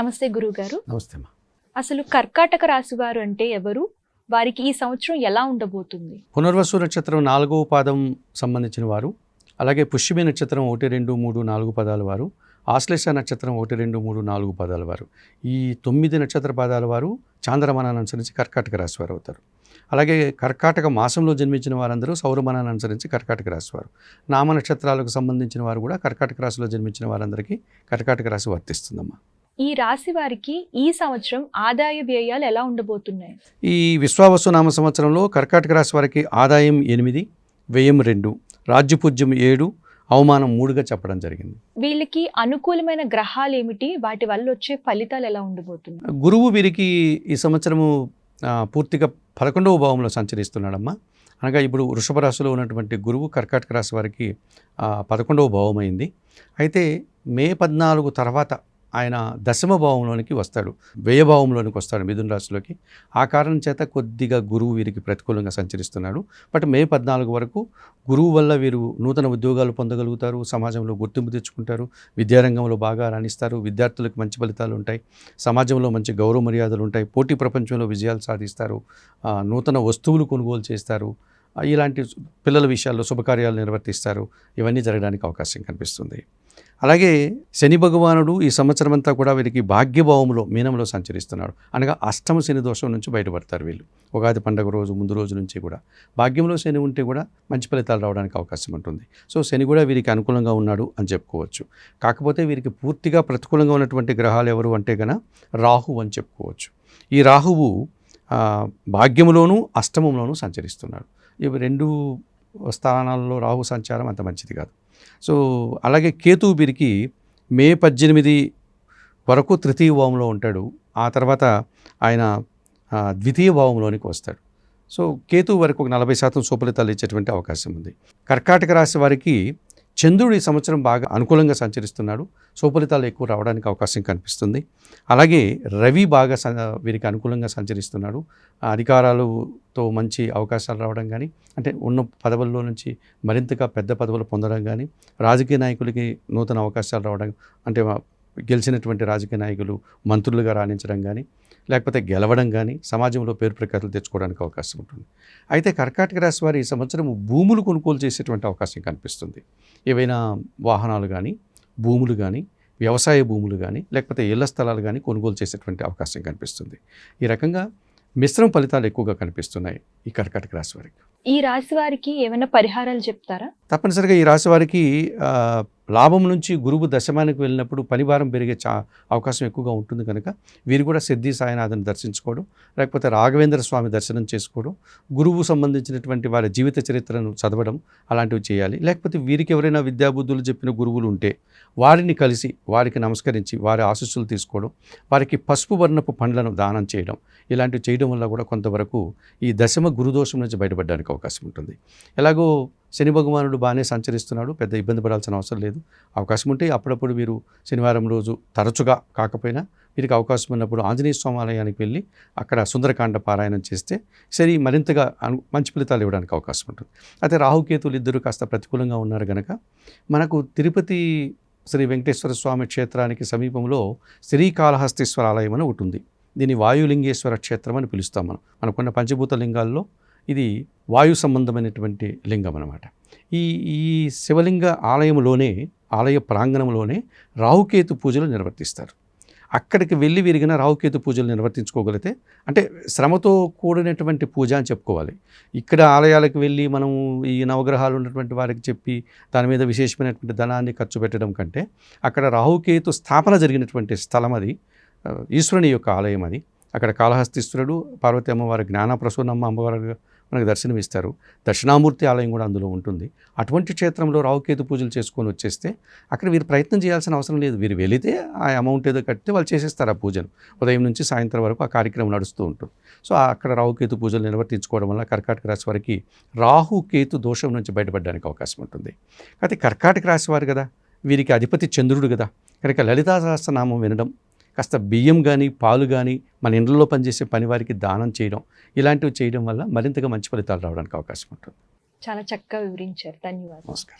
నమస్తే గురువు గారు నమస్తే అసలు కర్కాటక రాశి వారు అంటే ఎవరు? వారికి ఈ సంవత్సరం ఎలా ఉండబోతుంది? పునర్వసు నక్షత్రం నాలుగవ పాదం సంబంధించిన వారు అలాగే పుష్యమి నక్షత్రం ఒకటి రెండు మూడు నాలుగు పదాల వారు ఆశ్లేష నక్షత్రం ఒకటి రెండు మూడు నాలుగు పదాల వారు. ఈ తొమ్మిది నక్షత్ర పదాల వారు చాంద్రమానాన్ని అనుసరించి కర్కాటక రాశి వారు అవుతారు. అలాగే కర్కాటక మాసంలో జన్మించిన వారందరూ సౌరమానాన్ని అనుసరించి కర్కాటక రాశి వారు. నామ నక్షత్రాలకు సంబంధించిన వారు కూడా కర్కాటక రాశిలో జన్మించిన వారందరికీ కర్కాటక రాశి వర్తిస్తుందమ్మా. ఈ రాశి వారికి ఈ సంవత్సరం ఆదాయ వ్యయాలు ఎలా ఉండబోతున్నాయి? ఈ విశ్వావసు నామ సంవత్సరంలో కర్కాటక రాశి వారికి ఆదాయం ఎనిమిది వ్యయం రెండు రాజ్యపూజ్యం ఏడు అవమానం మూడుగా చెప్పడం జరిగింది. వీళ్ళకి అనుకూలమైన గ్రహాలు ఏమిటి? వాటి వల్ల వచ్చే ఫలితాలు ఎలా ఉండబోతున్నాయి? గురువు వీరికి ఈ సంవత్సరము పూర్తిగా పదకొండవ భావంలో సంచరిస్తున్నాడమ్మా. అనగా ఇప్పుడు వృషభ రాశిలో ఉన్నటువంటి గురువు కర్కాటక రాశి వారికి పదకొండవ భావం అయింది అయితే మే పద్నాలుగు తర్వాత ఆయన దశమ భావంలోనికి వస్తాడు వ్యయభావంలోనికి వస్తాడు మిథున రాశిలోకి. ఆ కారణం చేత కొద్దిగా గురువు వీరికి ప్రతికూలంగా సంచరిస్తున్నాడు. బట్ మే పద్నాలుగు వరకు గురువు వల్ల వీరు నూతన ఉద్యోగాలు పొందగలుగుతారు సమాజంలో గుర్తింపు తెచ్చుకుంటారు విద్యారంగంలో బాగా రాణిస్తారు విద్యార్థులకు మంచి ఫలితాలు ఉంటాయి సమాజంలో మంచి గౌరవ మర్యాదలు ఉంటాయి పోటీ ప్రపంచంలో విజయాలు సాధిస్తారు నూతన వస్తువులు కొనుగోలు చేస్తారు. ఇలాంటి పిల్లల విషయాల్లో శుభకార్యాలు నిర్వర్తిస్తారు. ఇవన్నీ జరగడానికి అవకాశం కనిపిస్తుంది. అలాగే శని భగవానుడు ఈ సంవత్సరం అంతా కూడా వీరికి భాగ్యభావంలో మీనంలో సంచరిస్తున్నాడు. అనగా అష్టమ శని దోషం నుంచి బయటపడతారు వీళ్ళు. ఉగాది పండుగ రోజు ముందు రోజు నుంచి కూడా. భాగ్యంలో శని ఉంటే కూడా మంచి ఫలితాలు రావడానికి అవకాశం ఉంటుంది. సో శని కూడా వీరికి అనుకూలంగా ఉన్నాడు అని చెప్పుకోవచ్చు. కాకపోతే వీరికి పూర్తిగా ప్రతికూలంగా ఉన్నటువంటి గ్రహాలు ఎవరు అంటే గన రాహు అని చెప్పుకోవచ్చు. ఈ రాహువు భాగ్యంలోనూ అష్టమంలోనూ సంచరిస్తున్నాడు. ఇవి రెండు స్థానాల్లో రాహు సంచారం అంత మంచిది కాదు. సో అలాగే కేతువు బిరికి మే పద్దెనిమిది వరకు తృతీయ భావంలో ఉంటాడు. ఆ తర్వాత ఆయన ద్వితీయ భావంలోనికి వస్తాడు. సో కేతు వరకు ఒక నలభై శాతం సుఫలితాలు ఇచ్చేటువంటి అవకాశం ఉంది. కర్కాటక రాశి వారికి చంద్రుడు ఈ సంవత్సరం బాగా అనుకూలంగా సంచరిస్తున్నాడు. సుఫలితాలు ఎక్కువ రావడానికి అవకాశం కనిపిస్తుంది. అలాగే రవి బాగా స- వీరికి అనుకూలంగా సంచరిస్తున్నాడు. అధికారాలతో మంచి అవకాశాలు రావడం కానీ అంటే ఉన్న పదవుల్లో నుంచి మరింతగా పెద్ద పదవులు పొందడం కానీ రాజకీయ నాయకులకి నూతన అవకాశాలు రావడం అంటే గెలిచినటువంటి రాజకీయ నాయకులు మంత్రులుగా రాణించడం కానీ లేకపోతే గెలవడం కానీ సమాజంలో పేరు ప్రఖ్యాతులు తెచ్చుకోవడానికి అవకాశం ఉంటుంది. అయితే కర్కాటక రాశి వారు ఈ సంవత్సరం భూములు కొనుగోలు చేసేటువంటి అవకాశం కనిపిస్తుంది. ఏవైనా వాహనాలు కానీ భూములు కానీ వ్యవసాయ భూములు కానీ లేకపోతే ఇళ్ళ స్థలాలు కానీ కొనుగోలు చేసేటువంటి అవకాశం కనిపిస్తుంది. ఈ రకంగా మిశ్రమ ఫలితాలు ఎక్కువగా కనిపిస్తున్నాయి ఈ కర్కాటక రాశి వారికి. ఈ రాశి వారికి ఏమైనా పరిహారాలు చెప్తారా? తప్పనిసరిగా ఈ రాశి వారికి లాభం నుంచి గురువు దశమానికి వెళ్ళినప్పుడు పనిభారం పెరిగే చా అవకాశం ఎక్కువగా ఉంటుంది కనుక వీరు కూడా సిద్ధి సాయినాథని దర్శించుకోవడం లేకపోతే రాఘవేంద్ర స్వామి దర్శనం చేసుకోవడం గురువు సంబంధించినటువంటి వారి జీవిత చరిత్రను చదవడం అలాంటివి చేయాలి. లేకపోతే వీరికి ఎవరైనా విద్యాబుద్ధులు చెప్పిన గురువులు ఉంటే వారిని కలిసి వారికి నమస్కరించి వారి ఆశీస్సులు తీసుకోవడం వారికి పసుపు వర్ణపు పండ్లను దానం చేయడం ఇలాంటివి చేయడం వల్ల కూడా కొంతవరకు ఈ దశమ గురుదోషం నుంచి బయటపడడానికి అవకాశం ఉంటుంది. ఎలాగో శని భగవానుడు బాగానే సంచరిస్తున్నాడు పెద్ద ఇబ్బంది పడాల్సిన అవసరం లేదు. అవకాశం ఉంటే అప్పుడప్పుడు మీరు శనివారం రోజు తరచుగా కాకపోయినా వీరికి అవకాశం ఉన్నప్పుడు ఆంజనేయ స్వామి ఆలయానికి వెళ్ళి అక్కడ సుందరకాండ పారాయణం చేస్తే సరి మరింతగా మంచి ఫలితాలు ఇవ్వడానికి అవకాశం ఉంటుంది. అయితే రాహుకేతులు ఇద్దరు కాస్త ప్రతికూలంగా ఉన్నారు కనుక మనకు తిరుపతి శ్రీ వెంకటేశ్వర స్వామి క్షేత్రానికి సమీపంలో శ్రీకాళహస్తీశ్వర ఆలయం అని ఒకటి ఉంది. దీన్ని వాయులింగేశ్వర క్షేత్రం అని పిలుస్తాం మనం. మనకున్న పంచభూత లింగాల్లో ఇది వాయు సంబంధమైనటువంటి లింగం అనమాట ఈ ఈ శివలింగ ఆలయంలోనే ఆలయ ప్రాంగణంలోనే రాహుకేతు పూజలు నిర్వర్తిస్తారు. అక్కడికి వెళ్ళి విరిగిన రాహుకేతు పూజలు నిర్వర్తించుకోగలిగితే అంటే శ్రమతో కూడినటువంటి పూజ అని చెప్పుకోవాలి. ఇక్కడ ఆలయాలకు వెళ్ళి మనం ఈ నవగ్రహాలు ఉన్నటువంటి వారికి చెప్పి దాని మీద విశేషమైనటువంటి ధనాన్ని ఖర్చు పెట్టడం కంటే అక్కడ రాహుకేతు స్థాపన జరిగినటువంటి స్థలం అది. ఈశ్వరుని యొక్క ఆలయం అది. అక్కడ కాళహస్తీశ్వరుడు పార్వతి అమ్మవారి జ్ఞానప్రసూనమ్మ అమ్మవారి అమ్మవారు మనకు దర్శనం ఇస్తారు దక్షిణామూర్తి ఆలయం కూడా అందులో ఉంటుంది. అటువంటి క్షేత్రంలో రావుకేతు పూజలు చేసుకొని వచ్చేస్తే అక్కడ వీరు ప్రయత్నం చేయాల్సిన అవసరం లేదు. వీరు వెళితే ఆ అమౌంట్ ఏదో కడితే వాళ్ళు చేసేస్తారు ఆ పూజను. ఉదయం నుంచి సాయంత్రం వరకు ఆ కార్యక్రమం నడుస్తూ ఉంటుంది. సో అక్కడ రావుకేతు పూజలు నిర్వర్తించుకోవడం వల్ల కర్కాటక రాశి వారికి రాహుకేతు దోషం నుంచి బయటపడడానికి అవకాశం ఉంటుంది. అయితే కర్కాటక రాశి వారు కదా వీరికి అధిపతి చంద్రుడు కదా. కనుక లలితా సహస్రనామం వినడం కాస్త బియ్యం కానీ పాలు కానీ మన ఇండ్లలో పనిచేసే పని వారికి దానం చేయడం ఇలాంటివి చేయడం వల్ల మరింతగా మంచి ఫలితాలు రావడానికి అవకాశం ఉంటుంది. చాలా చక్కగా వివరించారు. ధన్యవాదాలు. నమస్కారం.